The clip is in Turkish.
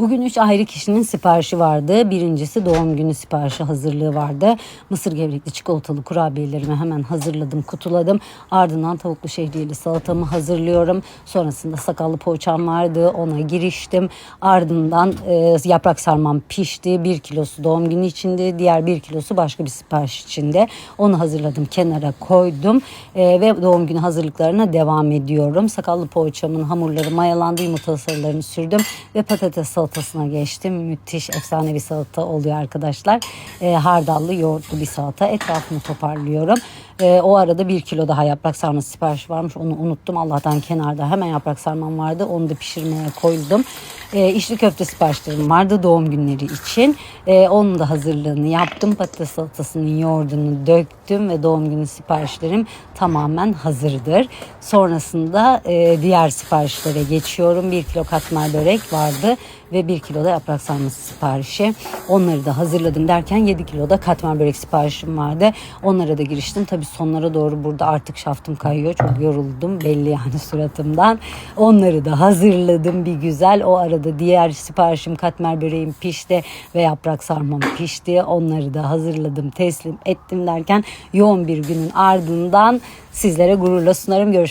Bugün üç ayrı kişinin siparişi vardı. Birincisi doğum günü siparişi hazırlığı vardı. Mısır gevrekli çikolatalı kurabiyelerimi hemen hazırladım, kutuladım. Ardından tavuklu şehriyeli salatamı hazırlıyorum. Sonrasında sakallı poğaçam vardı. Ona giriştim. Ardından e, yaprak sarmam pişti. Bir kilosu doğum günü içinde, diğer bir kilosu başka bir sipariş içinde. Onu hazırladım, kenara koydum. E, ve doğum günü hazırlıklarına devam ediyorum. Sakallı poğaçamın hamurları mayalandı, yumurtalı sarılarını sürdüm ve patates salatasına geçtim. Müthiş, efsane bir salata oluyor arkadaşlar. E, hardallı, yoğurtlu bir salata. Etrafını toparlıyorum. E, o arada bir kilo daha yaprak sarması sipariş varmış. Onu unuttum. Allah'tan kenarda hemen yaprak sarmam vardı. Onu da pişirmeye koydum. E, içli köfte siparişlerim vardı doğum günleri için. E, onun da hazırlığını yaptım. Patates salatasının yoğurdunu döktüm ve doğum günü siparişlerim tamamen hazırdır. Sonrasında e, diğer siparişlere geçiyorum. Bir kilo katmer börek vardı ve bir kilo da yaprak sarması siparişi. Onları da hazırladım derken 7 kilo da katmer börek siparişim vardı. Onlara da giriştim. Tabii sonlara doğru burada artık şaftım kayıyor. Çok yoruldum belli yani suratımdan. Onları da hazırladım bir güzel. O arada diğer siparişim katmer böreğim pişti ve yaprak sarmam pişti. Onları da hazırladım, teslim ettim derken yoğun bir günün ardından sizlere gururla sunarım. Görüşmek